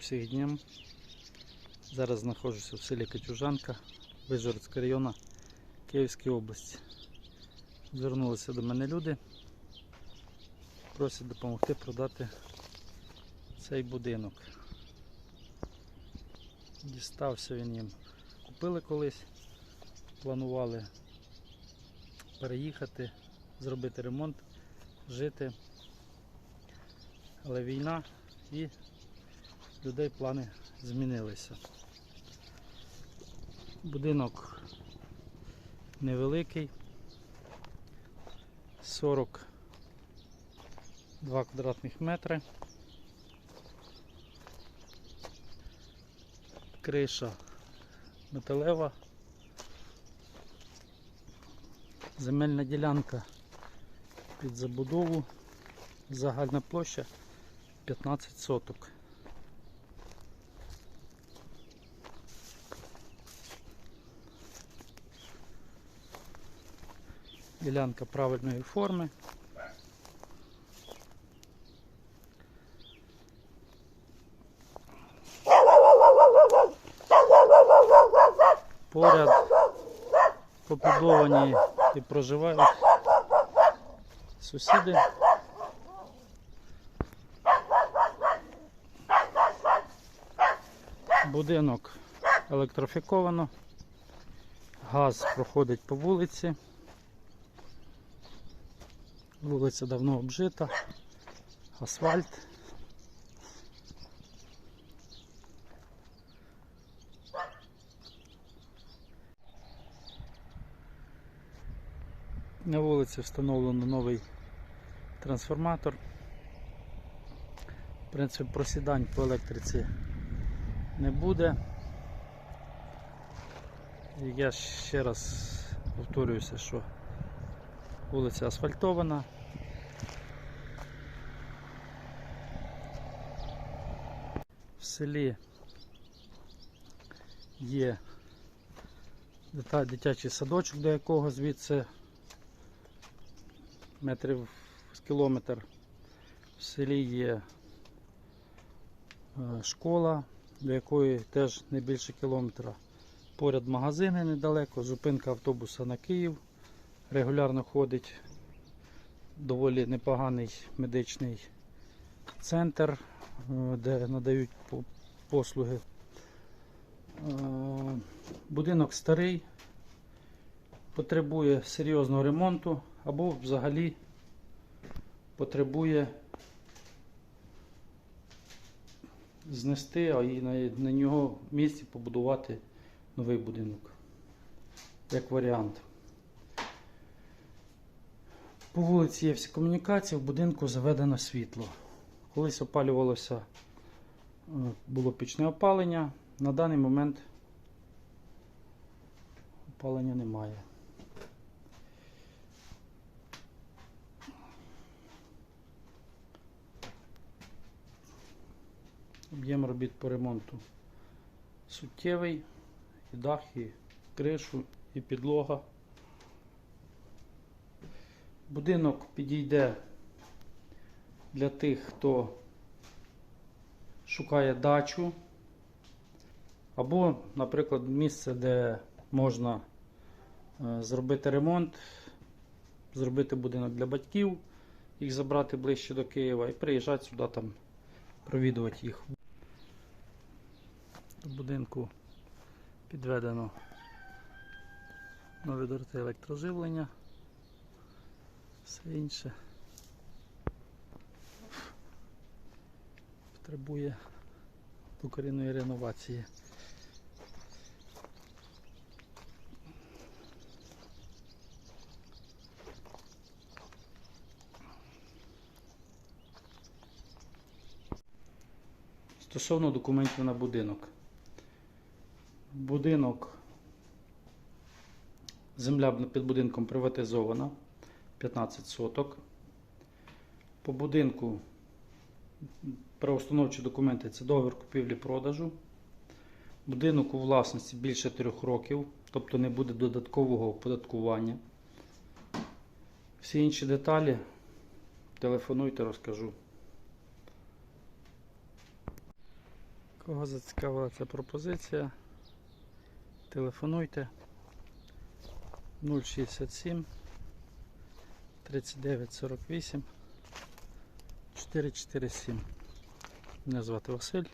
всіх днем. Зараз знаходжуся в селі Катюжанка, Вижгородського району Київської області. Звернулися до мене люди, просять допомогти продати цей будинок. Дістався він їм. Купили колись, планували переїхати, зробити ремонт, жити. Але війна і людей плани змінилися. Будинок невеликий, 42 квадратних метри. Криша металева. Земельна ділянка під забудову. Загальна площа 15 соток. Ділянка правильної форми. Поряд побудовані і проживають сусіди. Будинок електрифіковано, газ проходить по вулиці. Вулиця давно обжита, асфальт. На вулиці встановлено новий трансформатор. В принципі, просідань по електриці не буде. Я ще раз повторююся, що вулиця асфальтована. В селі є дитячий садочок, до якого звідси метрів з кілометр. В селі є е, школа, до якої теж не більше кілометра. Поряд магазини недалеко, зупинка автобуса на Київ. Регулярно ходить доволі непоганий медичний центр, е, де надають послуги. Е, Будинок старий, потребує серйозного ремонту або взагалі потребує знести, а і на, на нього місці побудувати новий будинок. Як варіант. По вулиці є всі комунікації, в будинку заведено світло. Колись опалювалося, е, було пічне опалення, на даний момент опалення немає. Об'єм робіт по ремонту суттєвий, і дах, і кришу, і підлога. Будинок підійде для тих, хто шукає дачу, або, наприклад, місце, де можна е, зробити ремонт, зробити будинок для батьків, їх забрати ближче до Києва і приїжджати сюди там провідувати їх. До будинку підведено нові дроти електроживлення, все інше потребує докорінної реновації. Стосовно документів на будинок. Будинок, земля під будинком приватизована 15 соток. По будинку правоустановчі документи це договір купівлі-продажу. Будинок у власності більше 3 років, тобто не буде додаткового оподаткування. Всі інші деталі телефонуйте, розкажу. Кого зацікавила ця пропозиція, телефонуйте 067 39 48 447. Мене звати Василь.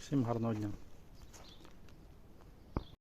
Всім гарного дня.